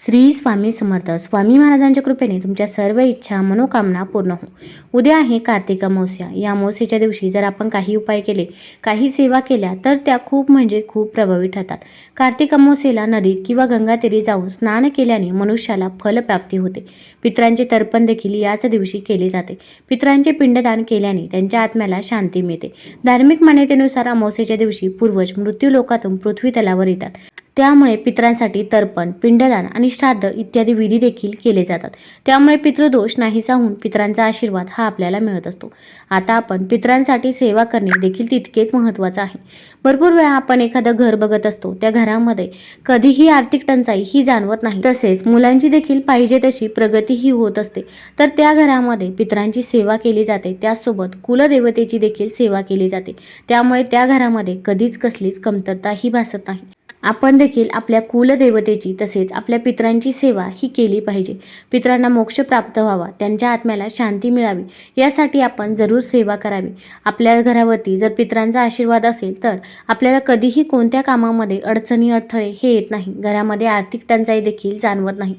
श्री स्वामी समर्थ. स्वामी महाराजांच्या कृपेने तुमच्या सर्व इच्छा मनोकामना पूर्ण हो. उद्या आहे कार्तिक अमावस्या. या अमावस्येच्या दिवशी जर आपण काही उपाय केले काही सेवा केल्या तर त्या खूप म्हणजे खूप प्रभावी ठरतात. कार्तिक अमावस्येला नदीत किंवा गंगातीरी जाऊन स्नान केल्याने मनुष्याला फलप्राप्ती होते. पित्रांचे तर्पण देखील याच दिवशी केले जाते. पित्रांचे पिंडदान केल्याने त्यांच्या आत्म्याला शांती मिळते. धार्मिक मान्यतेनुसार अमावस्येच्या दिवशी पूर्वज मृत्यू लोकातून पृथ्वी तलावर येतात. त्यामुळे पित्रांसाठी तर्पण पिंडदान आणि श्राद्ध इत्यादी विधी देखील केले जातात. त्यामुळे पितृदोष नाहीसा होऊन पित्रांचा आशीर्वाद हा आपल्याला मिळत असतो. आता आपण पित्रांसाठी सेवा करणे देखील तितकेच महत्त्वाचं आहे. भरपूर वेळा आपण एखादं घर बघत असतो त्या घरामध्ये कधीही आर्थिक टंचाई ही जाणवत नाही. तसेच मुलांची देखील पाहिजे तशी प्रगती ही होत असते. तर त्या घरामध्ये पित्रांची सेवा केली जाते त्याचसोबत कुलदेवतेची देखील सेवा केली जाते. त्यामुळे त्या घरामध्ये कधीच कसलीच कमतरता ही भासत नाही. आपण देखील आपल्या कुलदेवतेची तसेच आपल्या पित्रांची सेवा ही केली पाहिजे. पित्रांना मोक्ष प्राप्त व्हावा त्यांच्या आत्म्याला शांती मिळावी यासाठी आपण जरूर सेवा करावी. आपल्या घरावरती जर पित्रांचा आशीर्वाद असेल तर आपल्याला कधीही कोणत्या कामामध्ये अडचणी अडथळे हे येत नाही. घरामध्ये आर्थिक टंचाई देखील जाणवत नाही.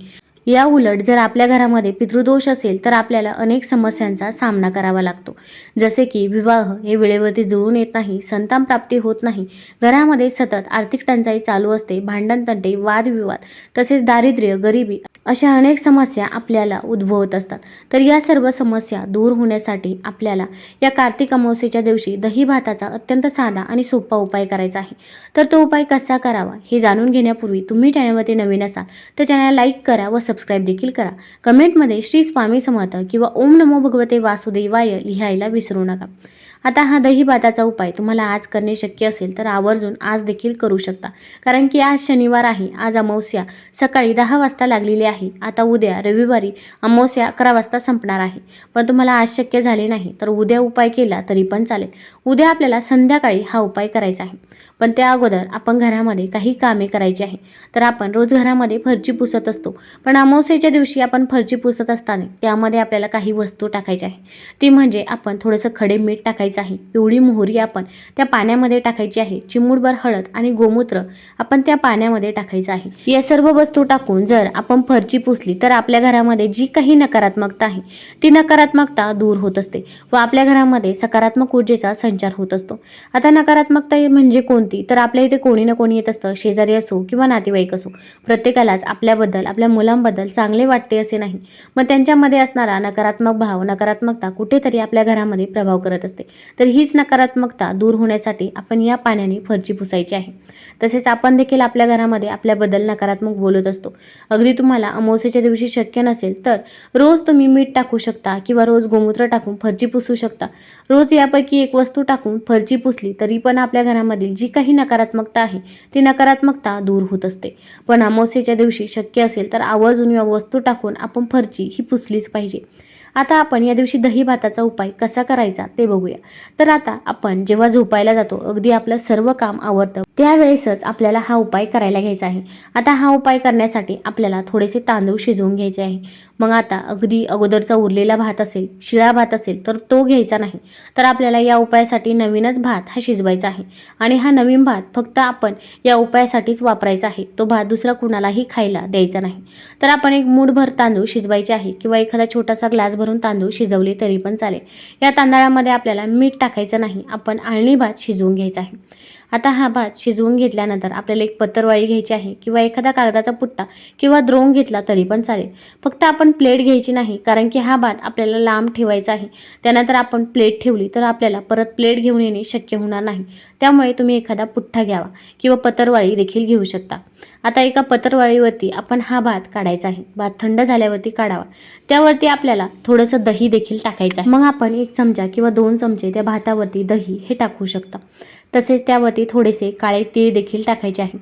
या उलट जर आपल्या घरामध्ये पितृदोष असेल तर आपल्याला अनेक समस्यांचा सामना करावा लागतो. जसे की विवाह हे वेळेवरती जुळून येत नाही संतान प्राप्ती होत नाही. घरामध्ये सतत आर्थिक टंचाई चालू असते भांडण तंटे वादविवाद तसेच दारिद्र्य गरिबी अशा अनेक समस्या आपल्याला उद्भवत असतात. तर या सर्व समस्या दूर होण्यासाठी आपल्याला या कार्तिक अमावस्येच्या दिवशी दही भाताचा अत्यंत साधा आणि सोपा उपाय करायचा आहे. तर तो उपाय कसा करावा हे जाणून घेण्यापूर्वी तुम्ही चॅनलवरती नवीन असाल तर चॅनल लाईक करा व सबस्क्राईब देखील करा. कमेंटमध्ये श्री स्वामी समर्थ किंवा ओम नमो भगवते वासुदेवाय लिहायला विसरू नका. आता हा दही भाताचा उपाय तुम्हाला आज करणे शक्य असेल तर आवर्जून आज देखील करू शकता. कारण की आज शनिवार आहे आज अमावस्या. सकाळी दहा वाजता लागलेली आहे आता उद्या रविवारी अमावस्या अकरा वाजता संपणार आहे. पण तुम्हाला आज शक्य झाले नाही तर उद्या उपाय केला तरी पण चालेल. उद्या आपल्याला संध्याकाळी हा उपाय करायचा आहे. पण त्या अगोदर आपण घरामध्ये काही कामे करायची आहे. तर आपण रोज घरामध्ये फरची पुसत असतो. पण अमावस्येच्या दिवशी आपण फरची पुसत असताना त्यामध्ये आपल्याला काही वस्तू टाकायची आहे. ती म्हणजे आपण थोडंसं खडे मीठ टाकायचं आहे. पिवळी मोहरी आपण त्या पाण्यामध्ये टाकायची आहे. चिमूडभर हळद आणि गोमूत्र आपण त्या पाण्यामध्ये टाकायचं आहे. या सर्व वस्तू टाकून जर आपण फरची पुसली तर आपल्या घरामध्ये जी काही नकारात्मकता आहे ती नकारात्मकता दूर होत असते व आपल्या घरामध्ये सकारात्मक ऊर्जेचा संचार होत असतो. आता नकारात्मकता म्हणजे कोणती? तर आपल्या इथे कोणी ना कोणी येत असतं शेजारी असो किंवा नातेवाईक असो. प्रत्येकालाच आपल्याबद्दल आपल्या मुलांबद्दल चांगले वाटते असे नाही. मग त्यांच्यामध्ये असणारा नकारात्मक भाव नकारात्मकता कुठेतरी आपल्या घरामध्ये प्रभाव करत असते. तर हीच नकारात्मकता दूर होण्यासाठी आपण या पाण्याने फरची पुसायची आहे. तसेच आपण देखील आपल्या घरामध्ये आपल्याबद्दल नकारात्मक बोलत असतो. अगदी तुम्हाला अमावस्येच्या दिवशी शक्य नसेल तर रोज तुम्ही मीठ टाकू शकता किंवा रोज गोमूत्र टाकून फरची पुसू शकता. रोज यापैकी एक वस्तू टाकून फरची पुसली तरी पण आपल्या घरामधील जी काही नकारात्मकता आहे ती नकारात्मकता दूर होत असते. पण अमावस्येच्या दिवशी शक्य असेल तर आवर्जून या वस्तू टाकून आपण फरची ही पुसलीच पाहिजे. आता आपण या दिवशी दही भाताचा उपाय कसा करायचा ते बघूया. तर आता आपण जेव्हा झोपायला जातो अगदी आपलं सर्व काम आवडतं त्यावेळेसच आपल्याला हा उपाय करायला घ्यायचा आहे. आता हा उपाय करण्यासाठी आपल्याला थोडेसे तांदूळ शिजवून घ्यायचे आहे. मग आता अगदी अगोदरचा उरलेला भात असेल शिळा भात असेल तर तो घ्यायचा नाही. तर आपल्याला या उपायासाठी नवीनच भात हा शिजवायचा आहे. आणि हा नवीन भात फक्त आपण या उपायासाठीच वापरायचा आहे. तो भात दुसरा कुणालाही खायला द्यायचा नाही. तर आपण एक मूठभर तांदूळ शिजवायचे आहे किंवा एखादा छोटासा ग्लास भरून तांदूळ शिजवले तरी पण चालेल. या तांदळामध्ये आपल्याला मीठ टाकायचं नाही. आपण आळणी भात शिजवून घ्यायचा आहे. आता हा भात शिजवून घेतल्यानंतर आपल्याला एक पत्रवाळी घ्यायची आहे किंवा एखादा कागदाचा पुट्टा किंवा द्रोण घेतला तरी पण चालेल. फक्त आपण प्लेट घ्यायची नाही कारण की हा भात आपल्याला लांब ठेवायचा आहे. त्यानंतर आपण प्लेट ठेवली तर आपल्याला परत प्लेट घेऊन येणे शक्य होणार नाही. त्यामुळे तुम्ही एखादा पुठ्ठा घ्यावा किंवा पतरवाळी देखील घेऊ शकता. आता एका पतरवाळीवरती आपण हा भात काढायचा आहे. भात थंड झाल्यावरती काढावा. त्यावरती आपल्याला थोडंसं दही देखील टाकायचं आहे. मग आपण एक चमचा किंवा दोन चमचे त्या भातावरती दही हे टाकू शकता. तसेच त्यावरती थोडेसे काळे तीळ देखील टाकायचे आहे.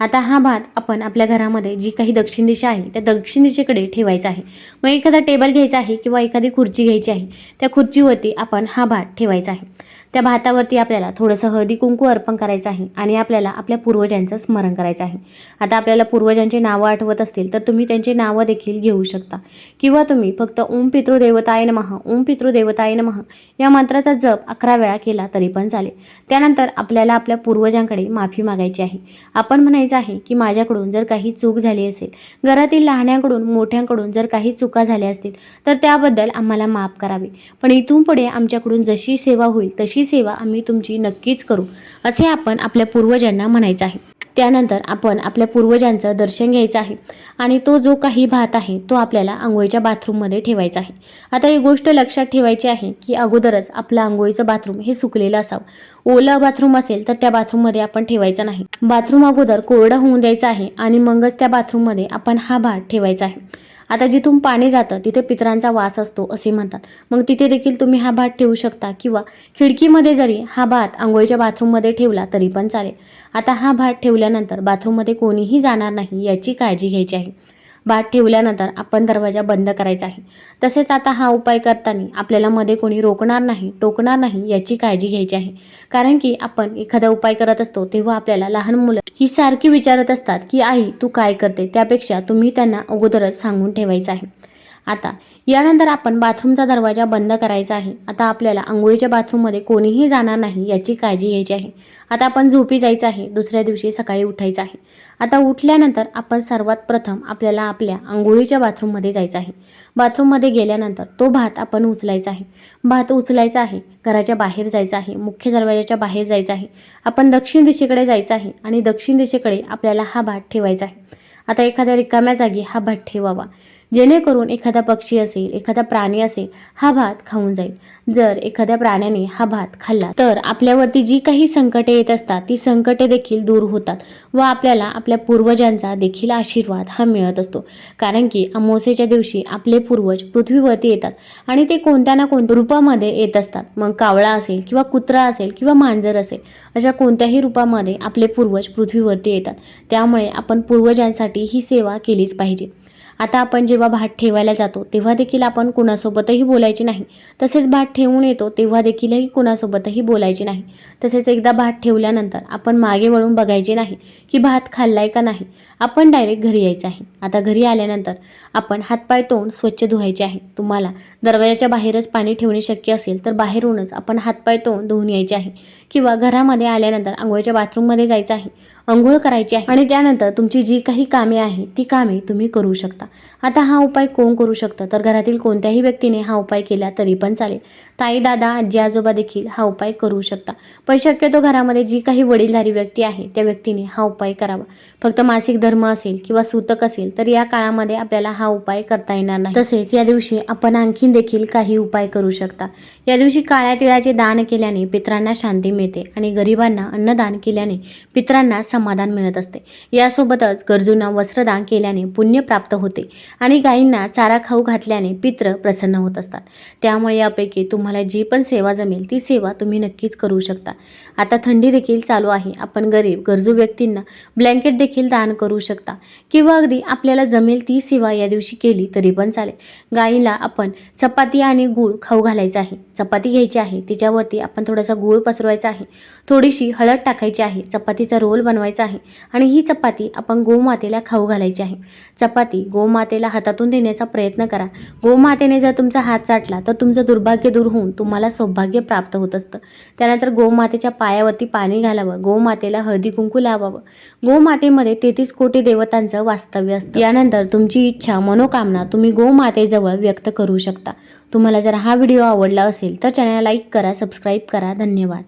आता हा भात आपण आपल्या घरामध्ये जी काही दक्षिण दिशा आहे त्या दक्षिण दिशेकडे ठेवायचा आहे. मग एखादा टेबल घ्यायचा आहे किंवा एखादी खुर्ची घ्यायची आहे त्या खुर्चीवरती आपण हा भात ठेवायचा आहे. त्या भातावरती आपल्याला थोडंसं हळदी कुंकू अर्पण करायचं आहे आणि आपल्याला आपल्या पूर्वजांचं स्मरण करायचं आहे. आता आपल्याला पूर्वजांची नावं आठवत असतील तर तुम्ही त्यांची नावं देखील घेऊ शकता. किंवा तुम्ही फक्त ओम पितृदेवताय नमः ओम पितृदेवताय नमः या मंत्राचा जप अकरा वेळा केला तरी पण चालेल. त्यानंतर आपल्याला आपल्या पूर्वजांकडे माफी मागायची आहे. आपण म्हणायचं आहे की माझ्याकडून जर काही चूक झाली असेल घरातील लहान्यांकडून मोठ्यांकडून जर काही चुका झाल्या असतील तर त्याबद्दल आम्हाला माफ करावे. पण इथून पुढे आमच्याकडून जशी सेवा होईल तशी सेवा आम्ही तुमची नक्कीच करू असे आपण आपल्या पूर्वजांना म्हणायचं आहे. त्यानंतर आपण आपल्या पूर्वजांचं दर्शन घ्यायचं आहे आणि तो जो काही भात आहे तो आपल्याला आंघोळीच्या बाथरूममध्ये ठेवायचा आहे. आता ही गोष्ट लक्षात ठेवायची आहे की अगोदरच आपलं आंघोळीचं बाथरूम हे सुकलेलं असावं. ओलं बाथरूम असेल तर त्या बाथरूममध्ये आपण ठेवायचं नाही. बाथरूम अगोदर कोरडं होऊन द्यायचं आहे आणि मगच त्या बाथरूममध्ये आपण हा भात ठेवायचा आहे. आता जिथून पाणी जातं तिथे पितरांचा वास असतो असे म्हणतात. मग तिथे देखील तुम्ही हा भात ठेवू शकता किंवा खिडकीमध्ये जरी हा भात आंघोळीच्या बाथरूममध्ये ठेवला तरी पण चालेल. आता हा भात ठेवल्यानंतर बाथरूममध्ये कोणीही जाणार नाही याची काळजी घ्यायची आहे. भात ठेवल्यानंतर आपण दरवाजा बंद करायचा आहे. तसेच आता हा उपाय करताना आपल्याला मध्ये कोणी रोखणार नाही टोकणार नाही याची काळजी घ्यायची आहे. कारण की आपण एखादा उपाय करत असतो तेव्हा आपल्याला लहान मुलं ही सारखी विचारत असतात की आई तू काय करते? त्यापेक्षा तुम्ही त्यांना अगोदरच सांगून ठेवायचं आहे. आता यानंतर आपण बाथरूमचा दरवाजा बंद करायचा आहे. आता आपल्याला आंघोळीच्या बाथरूममध्ये कोणीही जाणार नाही याची काळजी घ्यायची आहे. आता आपण झोपी जायचं आहे. दुसऱ्या दिवशी सकाळी उठायचं आहे. आता उठल्यानंतर आपण सर्वात प्रथम आपल्याला आपल्या आंघोळीच्या बाथरूममध्ये जायचं आहे. बाथरूममध्ये गेल्यानंतर तो भात आपण उचलायचा आहे. भात उचलायचा आहे. घराच्या बाहेर जायचं आहे. मुख्य दरवाजाच्या बाहेर जायचं आहे. आपण दक्षिण दिशेकडे जायचं आहे आणि दक्षिण दिशेकडे आपल्याला हा भात ठेवायचा आहे. आता एखाद्या रिकाम्या जागी हा भात ठेवावा. जेणेकरून एखादा पक्षी असेल एखादा प्राणी असेल हा भात खाऊन जाईल. जर एखाद्या प्राण्याने हा भात खाल्ला तर आपल्यावरती जी काही संकटे येत असतात ती संकटे देखील दूर होतात व आपल्याला आपल्या पूर्वजांचा देखील आशीर्वाद हा मिळत असतो. कारण की अमावस्येच्या दिवशी आपले पूर्वज पृथ्वीवरती येतात आणि ते कोणत्या ना कोणत्या रूपामध्ये येत असतात. मग कावळा असेल किंवा कुत्रा असेल किंवा मांजर असेल अशा कोणत्याही रूपामध्ये आपले पूर्वज पृथ्वीवरती येतात. त्यामुळे आपण पूर्वजांसाठी ही सेवा केलीच पाहिजे. आता आपण जेव्हा भात ठेवायला जातो तेव्हा देखील आपण कुणासोबतही बोलायचे नाही. तसेच भात ठेवून येतो तेव्हा देखीलही कुणासोबतही बोलायचे नाही. तसेच एकदा भात ठेवल्यानंतर आपण मागे वळून बघायचे नाही की भात खाल्लाय का नाही. आपण डायरेक्ट घरी यायचं आहे. आता घरी आल्यानंतर आपण हातपाय तोंड स्वच्छ धुवायचे आहे. तुम्हाला दरवाजाच्या बाहेरच पाणी ठेवणे शक्य असेल तर बाहेरूनच आपण हातपाय तोंड धुवून यायचे आहे. किंवा घरामध्ये आल्यानंतर आंघोळीच्या बाथरूममध्ये जायचं आहे. आंघोळ करायची आहे. आणि त्यानंतर तुमची जी काही कामे आहेत ती कामे तुम्ही करू शकता. आता हा उपाय कोण करू शकतं? तर घरातील कोणत्याही व्यक्तीने हा उपाय केला तरी पण चालेल. ताई दादा आजी आजोबा देखील हा उपाय करू शकता. पण शक्यतो घरामध्ये जी काही वडीलधारी व्यक्ती आहे त्या व्यक्तीने हा उपाय करावा. फक्त मासिक धर्म असेल किंवा सूतक असेल तर या काळामध्ये आपल्याला हा उपाय करता येणार नाही. तसेच या दिवशी आपण आणखीन देखील काही उपाय करू शकता. या दिवशी काळ्या तिळाचे दान केल्याने पित्रांना शांती मिळते आणि गरिबांना अन्नदान केल्याने पित्रांना समाधान मिळत असते. यासोबतच गरजूंना वस्त्रदान केल्याने पुण्य प्राप्त होते आणि गायींना चारा खाऊ घातल्याने पित्र प्रसन्न होत असतात. त्यामुळे यापैकी तुम्हाला जी पण सेवा जमेल ती सेवा तुम्ही नक्कीच करू शकता. आता थंडी देखील चालू आहे. आपण गरीब गरजू व्यक्तींना ब्लँकेट देखील दान करू शकता. किंवा अगदी आपल्याला जमेल ती सेवा या दिवशी केली तरी पण चालेल. गाईला आपण चपाती आणि गूळ खाऊ घालायचा आहे. चपाती घ्यायची आहे तिच्यावरती आपण थोडासा गूळ पसरवायचा आहे. थोडीशी हळद टाकायची आहे. चपातीचा रोल बनवायचा आहे. आणि ही चपाती आपण गोमातेला खाऊ घालायची आहे. चपाती गोमातेला हातातून देण्याचा प्रयत्न करा. गोमातेने जर तुमचा हात चाटला तर तुमचं दुर्भाग्य दूर होऊन तुम्हाला सौभाग्य प्राप्त होत असतं. त्यानंतर गोमातेच्या पायावरती पाणी घालावं. गोमातेला हळदी कुंकू लावावं. गोमातेमध्ये तेहतीस कोटी देवतांचं वास्तव्य असतं. यानंतर तुमची इच्छा मनोकामना तुम्ही गोमातेजवळ व्यक्त करू शकता. तुम्हाला जर हा व्हिडिओ आवडला असेल तर चॅनल लाईक करा सबस्क्राईब करा. धन्यवाद.